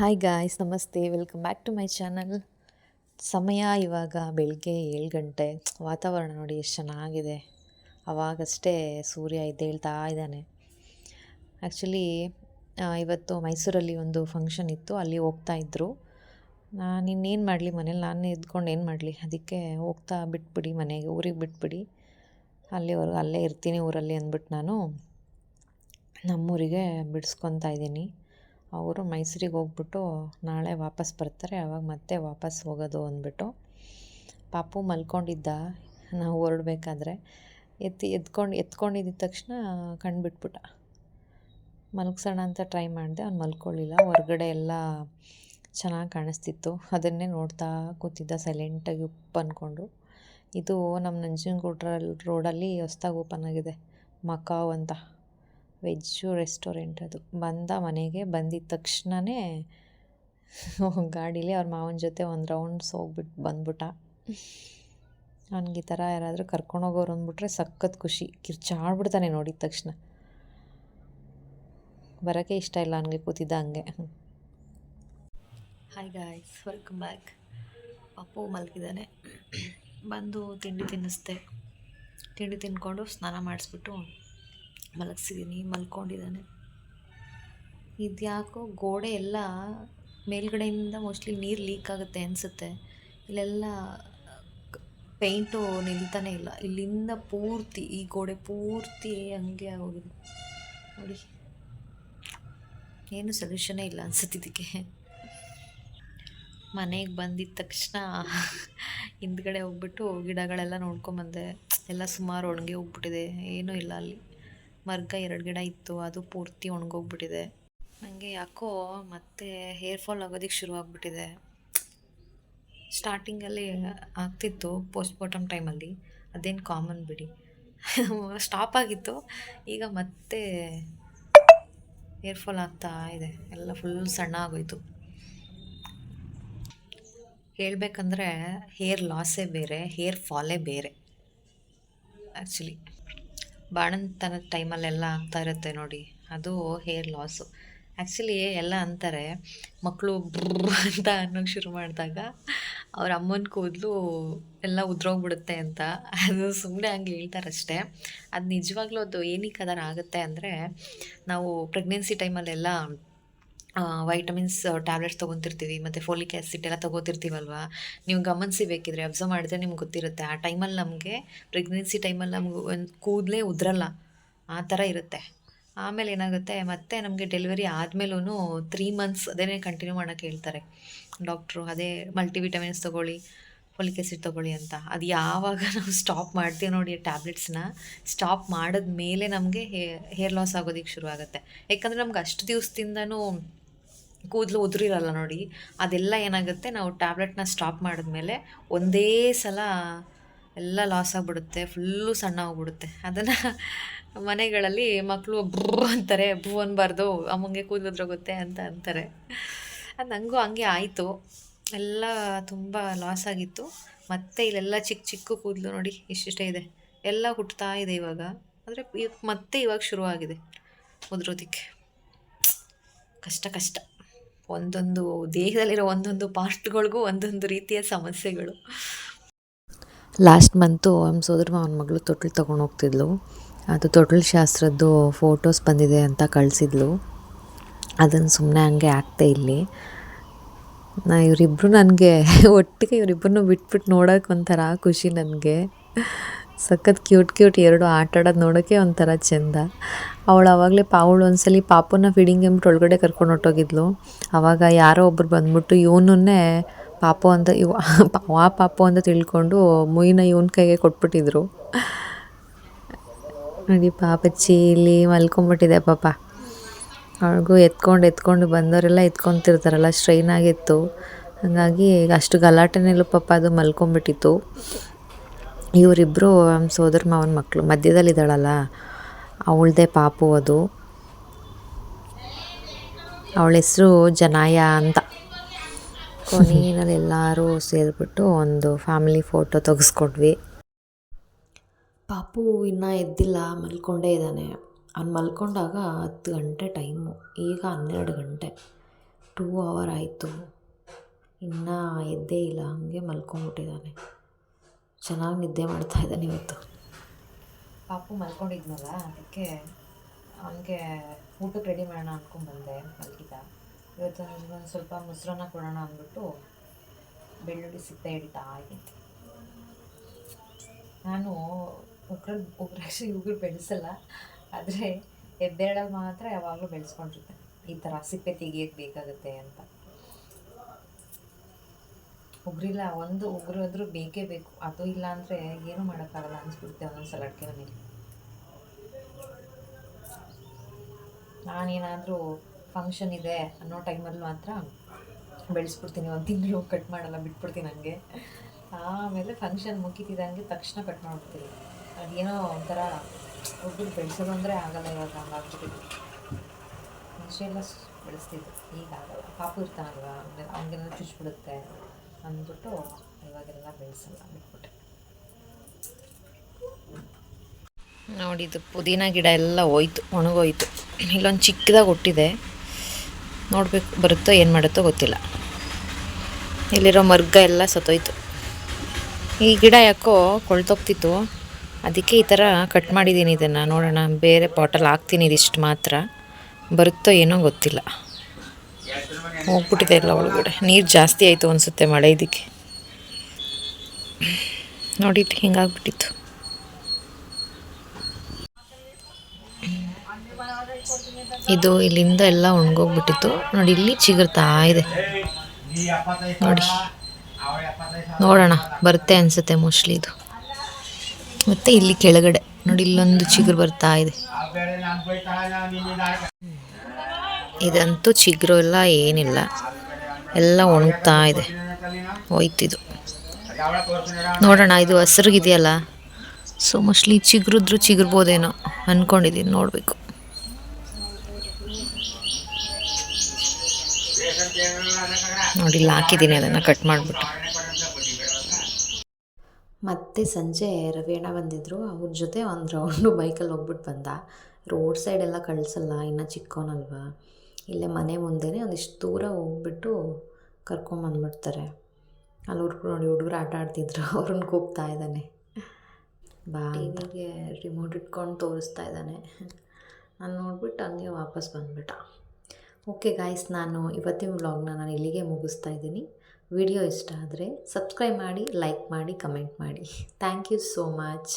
Hi guys ನಮಸ್ತೆ. Welcome back to my channel ಸಮಯ ಇವಾಗ ಬೆಳಗ್ಗೆ ಏಳು ಗಂಟೆ. ವಾತಾವರಣ ನೋಡಿ ಎಷ್ಟು ಚೆನ್ನಾಗಿದೆ. ಅವಾಗಷ್ಟೇ ಸೂರ್ಯ ಎದ್ದೇಳ್ತಾ ಇದ್ದಾನೆ. ಆ್ಯಕ್ಚುಲಿ ಇವತ್ತು ಮೈಸೂರಲ್ಲಿ ಒಂದು ಫಂಕ್ಷನ್ ಇತ್ತು. ಅಲ್ಲಿ ಹೋಗ್ತಾ ಇದ್ದರು ನಾನು ಇನ್ನೇನು ಮಾಡಲಿ ಮನೇಲಿ? ನಾನು ಇದ್ಕೊಂಡು ಏನು ಮಾಡಲಿ? ಅದಕ್ಕೆ ಹೋಗ್ತಾ ಬಿಟ್ಬಿಡಿ ಮನೆಗೆ. ಊರಿಗೆ ಬಿಟ್ಬಿಡಿ. ಅಲ್ಲಿವರೆಗೂ ಅಲ್ಲೇ ಇರ್ತೀನಿ ಊರಲ್ಲಿ ಅಂದ್ಬಿಟ್ಟು ನಾನು ನಮ್ಮೂರಿಗೆ ಬಿಡಿಸ್ಕೊತಾ ಇದ್ದೀನಿ. ಅವರು ಮೈಸೂರಿಗೆ ಹೋಗ್ಬಿಟ್ಟು ನಾಳೆ ವಾಪಸ್ ಬರ್ತಾರೆ. ಆವಾಗ ಮತ್ತೆ ವಾಪಸ್ ಹೋಗೋದು ಅಂದ್ಬಿಟ್ಟು ಪಾಪು ಮಲ್ಕೊಂಡಿದ್ದ. ನಾವು ಹೊರಡ್ಬೇಕಾದ್ರೆ ಎತ್ತಿ ಎತ್ಕೊಂಡು ಎತ್ಕೊಂಡಿದ್ದ ತಕ್ಷಣ ಕಣ್ಣು ಬಿಟ್ಬಿಟ್ಟ. ಮಲಗ್ಸೋಣ ಅಂತ ಟ್ರೈ ಮಾಡಿದೆ. ಅವ್ನು ಮಲ್ಕೊಳ್ಳಿಲ್ಲ. ಹೊರಗಡೆ ಎಲ್ಲ ಚೆನ್ನಾಗಿ ಕಾಣಿಸ್ತಿತ್ತು. ಅದನ್ನೇ ನೋಡ್ತಾ ಕೂತಿದ್ದ ಸೈಲೆಂಟಾಗಿ ಉಪ್ಪು ಅಂದ್ಕೊಂಡು ಇದು ನಮ್ಮ ನಂಜನಗೂಡ್ರಲ್ಲಿ ರೋಡಲ್ಲಿ ಹೊಸ್ದಾಗಿ ಓಪನ್ ಆಗಿದೆ. ಮಕಾವ್ ಅಂತ. ವೆಜ್ಜು ರೆಸ್ಟೋರೆಂಟ್ ಅದು. ಬಂದ ಮನೆಗೆ ಬಂದಿದ್ದ ತಕ್ಷಣವೇ ಗಾಡೀಲಿ ಅವ್ರ ಮಾವನ ಜೊತೆ ಒಂದು ರೌಂಡ್ಸ್ ಹೋಗ್ಬಿಟ್ಟು ಬಂದ್ಬಿಟ್ಟ. ಅವ್ನಿಗೆ ಈ ಥರ ಯಾರಾದರೂ ಕರ್ಕೊಂಡೋಗೋರು ಅಂದ್ಬಿಟ್ರೆ ಸಖತ್ ಖುಷಿ. ಕಿರ್ಚಾಡ್ಬಿಡ್ತಾನೆ ನೋಡಿದ ತಕ್ಷಣ. ಬರೋಕ್ಕೆ ಇಷ್ಟ ಇಲ್ಲ ನನಗೆ ಕೂತಿದ್ದ ಹಂಗೆ. Hi guys welcome back Pappu ಮಲಗಿದ್ದಾನೆ ಬಂದು ತಿಂಡಿ ತಿನ್ನಿಸ್ದೆ. ತಿಂಡಿ ತಿಂದ್ಕೊಂಡು ಸ್ನಾನ ಮಾಡಿಸ್ಬಿಟ್ಟು ಮಲಗಿಸಿದ್ದೀನಿ ಮಲ್ಕೊಂಡಿದ್ದಾನೆ. ಇದ್ಯಾಕೋ ಗೋಡೆ ಎಲ್ಲ ಮೇಲ್ಗಡೆಯಿಂದ ಮೋಸ್ಟ್ಲಿ ನೀರು ಲೀಕ್ ಆಗುತ್ತೆ ಅನಿಸುತ್ತೆ. ಇಲ್ಲೆಲ್ಲ ಪೇಂಟು ನಿಲ್ತಾನೆ ಇಲ್ಲ. ಇಲ್ಲಿಂದ ಪೂರ್ತಿ, ಈ ಗೋಡೆ ಪೂರ್ತಿ ಹಂಗೆ ಆಗೋಗಿದೆ. ನೋಡಿ. ಏನು ಸೊಲ್ಯೂಷನೇ ಇಲ್ಲ ಅನಿಸುತ್ತೆ ಇದಕ್ಕೆ. ಮನೆಗೆ ಬಂದಿದ್ದ ತಕ್ಷಣ ಹಿಂದ್ಗಡೆ ಹೋಗ್ಬಿಟ್ಟು ಗಿಡಗಳೆಲ್ಲ ನೋಡ್ಕೊಂಬಂದೆ. ಎಲ್ಲ ಸುಮಾರು ಒಣಗಿ ಹೋಗ್ಬಿಟ್ಟಿದೆ. ಏನೂ ಇಲ್ಲ ಅಲ್ಲಿ. ಮರ್ಗ ಎರಡು ಗಿಡ ಇತ್ತು, ಅದು ಪೂರ್ತಿ ಒಣಗೋಗ್ಬಿಟ್ಟಿದೆ. ನನಗೆ ಯಾಕೋ ಮತ್ತೆ ಹೇರ್ ಫಾಲ್ ಆಗೋದಕ್ಕೆ ಶುರು ಆಗಿಬಿಟ್ಟಿದೆ. ಸ್ಟಾರ್ಟಿಂಗಲ್ಲಿ ಆಗ್ತಿತ್ತು ಪೋಸ್ಟ್ ಬಾಟಮ್ ಟೈಮಲ್ಲಿ ಅದೇನು ಕಾಮನ್ ಬಿಡಿ. ಸ್ಟಾಪ್ ಆಗಿತ್ತು, ಈಗ ಮತ್ತೆ ಹೇರ್ ಫಾಲ್ ಆಗ್ತಾ ಇದೆ, ಎಲ್ಲ ಫುಲ್ ಸಣ್ಣ ಆಗೋಯ್ತು. ಹೇಳಬೇಕಂದ್ರೆ ಹೇರ್ ಲಾಸೇ ಬೇರೆ ಹೇರ್ ಫಾಲೇ ಬೇರೆ ಆ್ಯಕ್ಚುಲಿ ಬಾಣಂತನದ ಟೈಮಲ್ಲೆಲ್ಲ ಆಗ್ತಾ ಇರುತ್ತೆ ನೋಡಿ. ಅದು ಹೇರ್ ಲಾಸು ಆ್ಯಕ್ಚುಲಿ ಎಲ್ಲ ಅಂತಾರೆ ಮಕ್ಕಳು ಅಂತ ಅನ್ನೋಕ್ಕೆ ಶುರು ಮಾಡಿದಾಗ ಅವ್ರ ಅಮ್ಮನ ಕೂದಲು ಎಲ್ಲ ಉದ್ರೋಗ್ಬಿಡುತ್ತೆ ಅಂತ. ಅದು ಸುಮ್ಮನೆ ಹಂಗೆ ಹೇಳ್ತಾರಷ್ಟೇ. ಅದು ನಿಜವಾಗ್ಲೂ ಅದು ಏನಕ್ಕೆ ಅದರ ಆಗುತ್ತೆ ಅಂದರೆ ನಾವು ಪ್ರೆಗ್ನೆನ್ಸಿ ಟೈಮಲ್ಲೆಲ್ಲ ವೈಟಮಿನ್ಸ್ ಟ್ಯಾಬ್ಲೆಟ್ಸ್ ತೊಗೊತಿರ್ತೀವಿ, ಮತ್ತು ಫೋಲಿಕ್ ಆ್ಯಸಿಡ್ ಎಲ್ಲ ತೊಗೋತಿರ್ತೀವಲ್ವ? ನೀವು ಗಮನಿಸಿ ಬೇಕಿದ್ರೆ ಅಬ್ಸರ್ವ್ ಮಾಡಿದ್ರೆ ನಿಮ್ಗೆ ಗೊತ್ತಿರುತ್ತೆ. ಆ ಟೈಮಲ್ಲಿ ನಮಗೆ ಪ್ರೆಗ್ನೆನ್ಸಿ ಟೈಮಲ್ಲಿ ನಮ್ಗೆ ಒಂದು ಕೂದಲೇ ಉದ್ರಲ್ಲ. ಆ ಥರ ಇರುತ್ತೆ. ಆಮೇಲೆ ಏನಾಗುತ್ತೆ? ಮತ್ತೆ ನಮಗೆ ಡೆಲಿವರಿ ಆದಮೇಲೂ ತ್ರೀ ಮಂತ್ಸ್ ಅದೇ ಕಂಟಿನ್ಯೂ ಮಾಡೋಕ್ಕೆ ಹೇಳ್ತಾರೆ. ಡಾಕ್ಟ್ರು ಅದೇ ಮಲ್ಟಿವಿಟಮಿನ್ಸ್ ತೊಗೊಳ್ಳಿ ಫೋಲಿಕ್ ಆ್ಯಸಿಡ್ ತೊಗೊಳ್ಳಿ ಅಂತ. ಅದು ಯಾವಾಗ ನಾವು ಸ್ಟಾಪ್ ಮಾಡ್ತೀವಿ ನೋಡಿ ಟ್ಯಾಬ್ಲೆಟ್ಸ್ನ ಸ್ಟಾಪ್ ಮಾಡಿದ ಮೇಲೆ ನಮಗೆ ಹೇರ್ ಲಾಸ್ ಆಗೋದಕ್ಕೆ ಶುರು ಆಗುತ್ತೆ ಯಾಕಂದರೆ ನಮ್ಗೆ ಅಷ್ಟು ದಿವಸದಿಂದನೂ ಕೂದಲು ಉದುರಿರಲ್ಲ ನೋಡಿ, ಅದೆಲ್ಲ ಏನಾಗುತ್ತೆ, ನಾವು ಟ್ಯಾಬ್ಲೆಟ್ನ ಸ್ಟಾಪ್ ಮಾಡಿದ್ಮೇಲೆ ಒಂದೇ ಸಲ ಎಲ್ಲ ಲಾಸ್ ಆಗಿಬಿಡುತ್ತೆ, ಫುಲ್ಲು ಸಣ್ಣ ಹೋಗ್ಬಿಡುತ್ತೆ ಅದನ್ನು ಮನೆಗಳಲ್ಲಿ ಮಕ್ಕಳು ಬ್ರೂ ಅಂತಾರೆ, ಭೂ ಅನ್ಬಾರ್ದು, ಅಮ್ಮಂಗೆ ಕೂದಲುದ್ರೋಗುತ್ತೆ ಅಂತ ಅಂತಾರೆ. ಅದು ನನಗೂ ಹಂಗೆ ಆಯಿತು. ಎಲ್ಲ ತುಂಬ ಲಾಸ್ ಆಗಿತ್ತು. ಮತ್ತು ಇಲ್ಲೆಲ್ಲ ಚಿಕ್ಕ ಚಿಕ್ಕ ಕೂದಲು ನೋಡಿ, ಇಷ್ಟಿಷ್ಟೇ ಇದೆ. ಎಲ್ಲ ಹುಟ್ತಾ ಇದೆ ಇವಾಗ. ಅಂದರೆ ಮತ್ತೆ ಇವಾಗ ಶುರುವಾಗಿದೆ ಉದುರೋದಕ್ಕೆ. ಕಷ್ಟ ಕಷ್ಟ. ಒಂದೊಂದು ದೇಹದಲ್ಲಿರೋ ಒಂದೊಂದು ಪಾರ್ಟ್ಗಳಿಗೂ ಒಂದೊಂದು ರೀತಿಯ ಸಮಸ್ಯೆಗಳು. ಲಾಸ್ಟ್ ಮಂತು ನಮ್ಮ ಸೋದರ ಮಾವನ ಮಗಳು ತೊಟ್ಲು ತೊಗೊಂಡು ಹೋಗ್ತಿದ್ಲು. ಅದು ತೊಟ್ಲು ಶಾಸ್ತ್ರದ್ದು ಫೋಟೋಸ್ ಬಂದಿದೆ ಅಂತ ಕಳಿಸಿದ್ಲು. ಅದನ್ನು ಸುಮ್ಮನೆ ಹಂಗೆ ಆಗ್ತಾ ಇಲ್ಲಿ ನಾ ಇವರಿಬ್ಬರು ನನಗೆ ಒಟ್ಟಿಗೆ ಇವರಿಬ್ಬರನ್ನೂ ಬಿಟ್ಬಿಟ್ಟು ನೋಡೋಕೆ ಒಂಥರ ಖುಷಿ ನನಗೆ. ಸಖತ್ ಕ್ಯೂಟ್ ಕ್ಯೂಟ್ ಎರಡು ಆಟ ಆಡೋದು ನೋಡೋಕ್ಕೆ ಒಂಥರ ಚೆಂದ. ಅವಳು ಆವಾಗಲೇ ಪಾವಳು ಒಂದ್ಸಲಿ ಪಾಪುನ ಫೀಡಿಂಗ್ ಎಂಬಿಟ್ಟು ಒಳಗಡೆ ಕರ್ಕೊಂಡು ಹೊಟ್ಟೋಗಿದ್ಲು ಆವಾಗ ಯಾರೋ ಒಬ್ಬರು ಬಂದ್ಬಿಟ್ಟು ಇವನನ್ನೇ ಪಾಪು ಅಂತ ಇವ ಆ ಪಾಪು ಅಂತ ತಿಳ್ಕೊಂಡು ಮುಯಿನ ಇವನ ಕೈಗೆ ಕೊಟ್ಬಿಟ್ಟಿದ್ರು. ನೋಡಿ ಪಾಪಚ್ಚಿ ಇಲ್ಲಿ ಮಲ್ಕೊಂಬಿಟ್ಟಿದೆ ಪಾಪ. ಅವ್ಳಿಗೂ ಎತ್ಕೊಂಡು ಎತ್ಕೊಂಡು ಬಂದವರೆಲ್ಲ ಎತ್ಕೊತಿರ್ತಾರಲ್ಲ ಸ್ಟ್ರೈನ್ ಆಗಿತ್ತು. ಹಾಗಾಗಿ ಅಷ್ಟು ಗಲಾಟೆನೆಲ್ಲೂ ಪಾಪ, ಅದು ಮಲ್ಕೊಂಬಿಟ್ಟಿತ್ತು. ಇವರಿಬ್ಬರು ನಮ್ಮ ಸೋದರ ಮಾವನ ಮಕ್ಕಳು ಮಧ್ಯದಲ್ಲಿದ್ದಾಳಲ್ಲ, ಅವಳದೇ ಪಾಪು ಅದು. ಅವಳ ಹೆಸರು ಜನಾಯ ಅಂತ. ಕೊನೆಯಲ್ಲಿ ಎಲ್ಲರೂ ಸೇರಿಬಿಟ್ಟು ಒಂದು ಫ್ಯಾಮಿಲಿ ಫೋಟೋ ತೆಗೆಸ್ಕೊಟ್ವಿ ಪಾಪು ಇನ್ನೂ ಎದ್ದಿಲ್ಲ, ಮಲ್ಕೊಂಡೇ ಇದ್ದಾನೆ. ಅವ್ನು ಮಲ್ಕೊಂಡಾಗ ಹತ್ತು ಗಂಟೆ ಟೈಮು ಈಗ ಹನ್ನೆರಡು ಗಂಟೆ. ಟೂ ಅವರ್ ಆಯಿತು. ಇನ್ನೂ ಎದ್ದೇ ಇಲ್ಲ, ಹಾಗೆ ಮಲ್ಕೊಂಬಿಟ್ಟಿದ್ದಾನೆ ಚೆನ್ನಾಗಿ ನಿದ್ದೆ ಮಾಡ್ತಾ ಇದ್ದಾನೆ ಇವತ್ತು. ಪಾಪು ಮಲ್ಕೊಂಡಿದ್ನಲ್ಲ, ಅದಕ್ಕೆ ಅವನಿಗೆ ಊಟಕ್ಕೆ ರೆಡಿ ಮಾಡೋಣ ಅಂದ್ಕೊಂಡು ಬಂದೆ ಇವತ್ತು ಒಂದು ಸ್ವಲ್ಪ ಮೊಸರನ್ನ ಕೊಡೋಣ ಅಂದ್ಬಿಟ್ಟು ಬೆಳ್ಳುಳ್ಳಿ ಸಿಪ್ಪೆ ಹಿಡಿತಾ ಆಗಿತ್ತು ನಾನು ಉಗ್ರ ಉಗ್ರಾಕ್ಷಿ ಉಗುರು ಬೆಳೆಸಲ್ಲ, ಆದರೆ ಎದ್ದೇಳಲ್ಲಿ ಮಾತ್ರ ಯಾವಾಗಲೂ ಬೆಳೆಸ್ಕೊಂಡಿರ್ತೇನೆ. ಈ ಥರ ಸಿಪ್ಪೆ ತೆಗಿಯೋಕ್ಕೆ ಬೇಕಾಗುತ್ತೆ ಅಂತ. ಉಗುರಿಲ್ಲ, ಒಂದು ಉಗುರು ಆದರೂ ಬೇಕೇ ಬೇಕು. ಅದು ಇಲ್ಲ ಅಂದರೆ ಏನೂ ಮಾಡೋಕ್ಕಾಗಲ್ಲ ಅನ್ಸ್ಬಿಡುತ್ತೆ ಒಂದೊಂದ್ಸಲ ಅಡುಗೆ ಮನೇಲಿ. ನಾನೇನಾದರೂ ಫಂಕ್ಷನ್ ಇದೆ ಅನ್ನೋ ಟೈಮಲ್ಲಿ ಮಾತ್ರ ಬೆಳೆಸ್ಬಿಡ್ತೀನಿ. ಒಂದು ತಿಂಗಳು ಕಟ್ ಮಾಡಲ್ಲ, ಬಿಟ್ಬಿಡ್ತೀನಿ ನನಗೆ ಆಮೇಲೆ ಫಂಕ್ಷನ್ ಮುಗಿತಿದ್ದಂಗೆ ತಕ್ಷಣ ಕಟ್ ಮಾಡ್ಬಿಡ್ತೀನಿ. ಅದೇನೋ ಒಂಥರ ಒಬ್ಬರು ಬೆಳೆಸೋದು ಅಂದರೆ ಆಗಲ್ಲ ಇವಾಗ, ಹಂಗಾಗ್ಬಿಟ್ಟಿದೆ. ಮುಂಚೆ ಎಲ್ಲ ಬೆಳೆಸ್ತಿದ್ದು ಈಗ ಆಗಲ್ಲ. ಪಾಪು ಇರ್ತಾನಲ್ವ? ಅವನಿಗೆಲ್ಲ ಚುಚ್ಚಿಬಿಡುತ್ತೆ ಅಂದ್ಬಿಟ್ಟು ಇವಾಗೆಲ್ಲ ಬೆಳೆಸಲ್ಲ ನೋಡಿ, ಇದು ಪುದೀನ ಗಿಡ ಎಲ್ಲ ಹೋಯ್ತು, ಒಣಗೋಯ್ತು. ಇಲ್ಲೊಂದು ಚಿಕ್ಕದಾಗಿ ಹುಟ್ಟಿದೆ. ನೋಡಬೇಕು, ಬರುತ್ತೋ, ಏನು ಮಾಡುತ್ತೋ ಗೊತ್ತಿಲ್ಲ. ಇಲ್ಲಿರೋ ಮರ್ಗ ಎಲ್ಲ ಸತ್ತೋಯ್ತು. ಈ ಗಿಡ ಯಾಕೋ ಕೊಳ್ತೋಗ್ತಿತ್ತು. ಅದಕ್ಕೆ ಈ ಥರ ಕಟ್ ಮಾಡಿದ್ದೀನಿ ಇದನ್ನು. ನೋಡೋಣ, ಬೇರೆ ಪಾಟಲ್ಲಿ ಹಾಕ್ತೀನಿ ಇದಿಷ್ಟು ಮಾತ್ರ. ಬರುತ್ತೋ, ಏನೋ ಗೊತ್ತಿಲ್ಲ. ಹೋಗ್ಬಿಟ್ಟಿದೆ ಎಲ್ಲ ಒಳಗಡೆ. ನೀರು ಜಾಸ್ತಿ ಆಯಿತು ಅನಿಸುತ್ತೆ ಮಳೆ ಇದಕ್ಕೆ. ನೋಡಿ ಹಿಂಗಾಗ್ಬಿಟ್ಟಿತ್ತು ಇದು ಇಲ್ಲಿಂದ ಎಲ್ಲ ಒಣಗೋಗ್ಬಿಟ್ಟಿತ್ತು. ನೋಡಿ, ಇಲ್ಲಿ ಚಿಗುರ್ತಾ ಇದೆ. ನೋಡಿ. ನೋಡೋಣ, ಬರುತ್ತೆ ಅನಿಸುತ್ತೆ ಮೋಸ್ಟ್ಲಿ ಇದು. ಮತ್ತು ಇಲ್ಲಿ ಕೆಳಗಡೆ. ನೋಡಿ, ಇಲ್ಲೊಂದು ಚಿಗುರು ಬರ್ತಾ ಇದೆ. ಇದಂತೂ ಚಿಗುರು ಎಲ್ಲ ಏನಿಲ್ಲ. ಎಲ್ಲ ಒಣಗ್ತಾ ಇದೆ. ಹೋಯ್ತಿದು. ನೋಡೋಣ, ಇದು ಹಸ್ರಿಗಿದೆಯಲ್ಲ? ಸೊ ಮೋಸ್ಟ್ಲಿ ಚಿಗುರಿದ್ರು ಚಿಗುರ್ಬೋದೇನೋ ಅಂದ್ಕೊಂಡಿದ್ದೀನಿ ನೋಡಬೇಕು. ನೋಡಿ, ಇಲ್ಲಿ ಹಾಕಿದ್ದೀನಿ ಅದನ್ನು ಕಟ್ ಮಾಡಿಬಿಟ್ಟು. ಮತ್ತೆ ಸಂಜೆ ರವೀಣ ಬಂದಿದ್ದರು ಅವ್ರ ಜೊತೆ ಒಂದು ರೌಂಡು ಬೈಕಲ್ಲಿ ಹೋಗ್ಬಿಟ್ಟು ಬಂದ. ರೋಡ್ ಸೈಡೆಲ್ಲ ಕಳಿಸಲ್ಲ, ಇನ್ನೂ ಚಿಕ್ಕವನಲ್ವಾ ಇಲ್ಲೇ ಮನೆ ಮುಂದೆನೇ ಒಂದಿಷ್ಟು ದೂರ ಹೋಗ್ಬಿಟ್ಟು ಕರ್ಕೊಂಬಂದ್ಬಿಡ್ತಾರೆ ಅಲ್ಲಿ ಹುಡುಗರು ನೋಡಿ ಹುಡುಗರು ಆಟ ಆಡ್ತಿದ್ರು. ಅವ್ರನ್ನ ಕೂಗ್ತಾ ಇದ್ದಾನೆ. ಬಾ ಟಿವಿಗೆ ರಿಮೋಟ್ ಇಟ್ಕೊಂಡು ತೋರಿಸ್ತಾ ಇದ್ದಾನೆ. ನಾನು ನೋಡ್ಬಿಟ್ಟು ಹಂಗೆ ವಾಪಸ್ ಬಂದ್ಬಿಟ್ಟ. ಓಕೆ ಗಾಯ್ಸ್ ನಾನು ಇವತ್ತಿನ ವ್ಲಾಗ್ನ ನಾನು ಇಲ್ಲಿಗೆ ಮುಗಿಸ್ತಾ ಇದ್ದೀನಿ. ವಿಡಿಯೋ ಇಷ್ಟ ಆದರೆ ಸಬ್ಸ್ಕ್ರೈಬ್ ಮಾಡಿ ಲೈಕ್ ಮಾಡಿ ಕಮೆಂಟ್ ಮಾಡಿ. Thank you so much